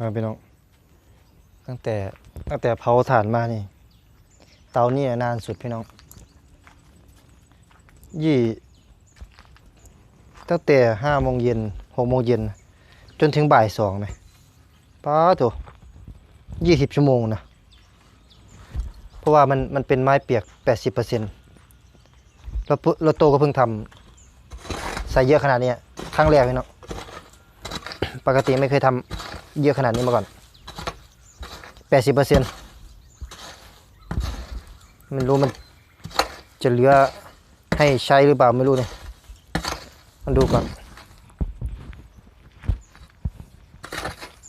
มาพี่น้อง ตั้งแต่ตั้งแต่เผาถ่านมานี่ เตานี่นานสุดพี่น้อง ยี่ ตั้งแต่ห้าโมงเย็นหกโมงเย็น จนถึงบ่ายสองไหมป้าโถยี่สิบชั่วโมงนะเพราะว่ามันมันเป็นไม้เปียกแปดสิบเปอร์เซ็นต์แล้วปุ๊แล้วโตก็เพิ่งทำใส่เยอะขนาดเนี้ยครั้งแรกพี่น้องปกติไม่เคยทำ เยอะขนาดนี้มาก่อนแปดสิบเปอร์เซ็นต์ไม่รู้มันจะเหลือให้ใช้หรือเปล่าไม่รู้เนี่ยมันดูก่อน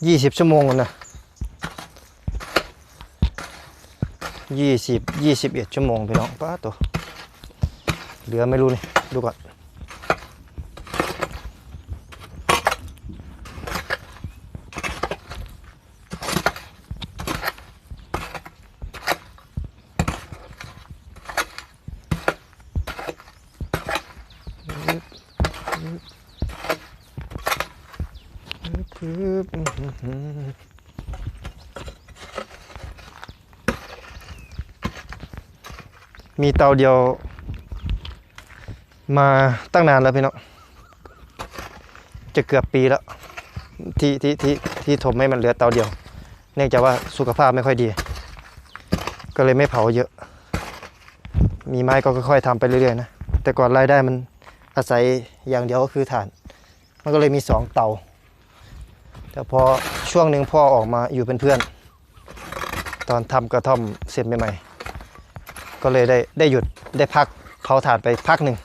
ยี่สิบชั่วโมงนะยี่สิบยี่สิบเอ็ดชั่วโมงพี่น้องป้าตัวเหลือไม่รู้นี่ดูก่อน มีเตาเดียว มาตั้งนานแล้วพี่น้องจะเกือบปีแล้ว ที่ที่ที่ที่ถมให้มันเหลือเตาเดียว เนื่องจากว่าสุขภาพไม่ค่อยดี ก็เลยไม่เผาเยอะ มีไม้ก็ค่อยๆทำไปเรื่อยๆนะแต่ก่อนรายได้มันอาศัยอย่างเดียวก็คือถ่าน มันก็เลยมีสองเตา แต่พอช่วงหนึ่งพ่อออกมาอยู่เป็นเพื่อน ตอนทำกระท่อมเสร็จใหม่ๆก็เลยได้ได้หยุดได้พักเผาถ่านไปพักหนึ่ง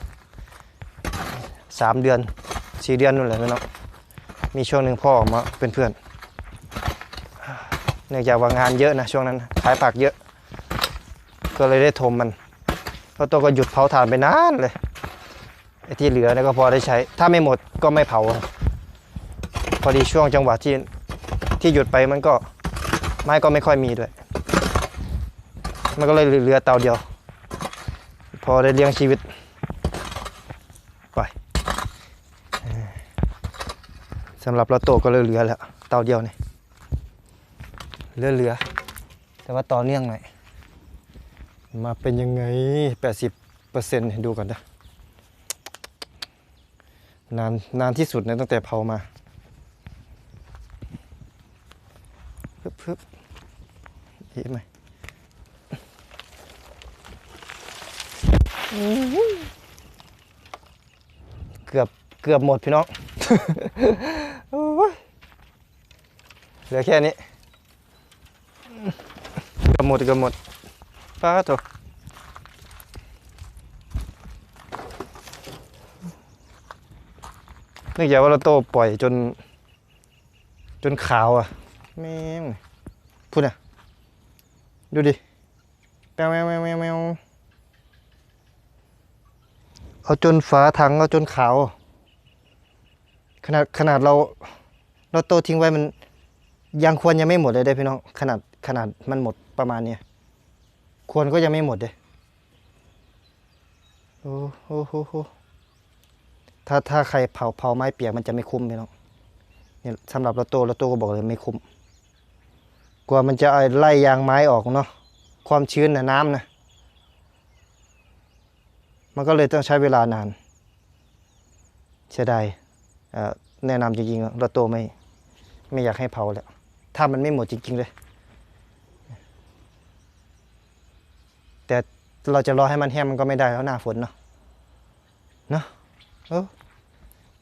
สามเดือนสี่เดือนนู่นแหละพี่น้องมีช่วงหนึ่งพ่อออกมาเป็นเพื่อนเนื่องจากว่างานเยอะนะช่วงนั้นขายผักเยอะ ก็เลยได้ทมมันแล้วตัวก็หยุดเผาถ่านไปนานเลยไอ้ที่เหลือเนี่ยก็พอได้ใช้ ถ้าไม่หมดก็ไม่เผา อดีช่วงจังหวะที่ที่หยุดไปมันก็ไม้ก็ไม่ค่อยมีด้วย มันก็เลยเหลือเตาเดียว พอได้เลี้ยงชีวิตไปสำหรับเราโตก็เลยเหลือแล้วเตาเดียวนี่เหลือเหลือแต่ว่าต่อเนื่องหน่อยมาเป็นยังไง 80เปอร์เซ็นต์ดูก่อนนะนานนานที่สุดนะตั้งแต่เผามา ฮึบฮึบเห็นไหมเกือบเกือบหมดพี่น้องเหลือแค่นี้เกือบหมดเกือบหมดป้าโถเนื่องจากว่าเราโตปล่อยจน จนขาวอะ แมวพูดอะ ดูดิแมวแมวแมวแมวแมวเอาจนฝาถังเอาจนขาว ขนาดขนาดเรา เราโตทิ้งไว้มันยังควรยังไม่หมดเลยได้พี่น้องขนาดขนาดมันหมดประมาณเนี้ยควรก็ยังไม่หมดเลยโอ้โหโหโหถ้าถ้าใครเผาเผาไม้เปียกมันจะไม่คุ้มพี่น้องเนี่ยสำหรับเราโตเราโตก็บอกเลยไม่คุ้ม กว่ามันจะไล่ยางไม้ออกเนาะความชื้นนะน้ำนะมันก็เลยต้องใช้เวลานานเสียดายแนะนำจริงๆเราโตไม่ไม่อยากให้เผาแล้วถ้ามันไม่หมดจริง ๆ เลย แต่เราจะรอให้มันแห้งมันก็ไม่ได้แล้วหน้าฝนเนาะเนาะเออ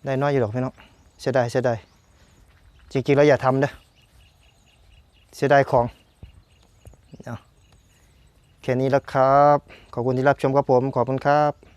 ได้น้อยอยู่หรอกพี่น้องเสียดายเสียดายจริงๆแล้วอย่าทำเด้อ เสียดายของเอาแค่นี้แล้วครับ ขอบคุณที่รับชมครับผม ขอบคุณครับ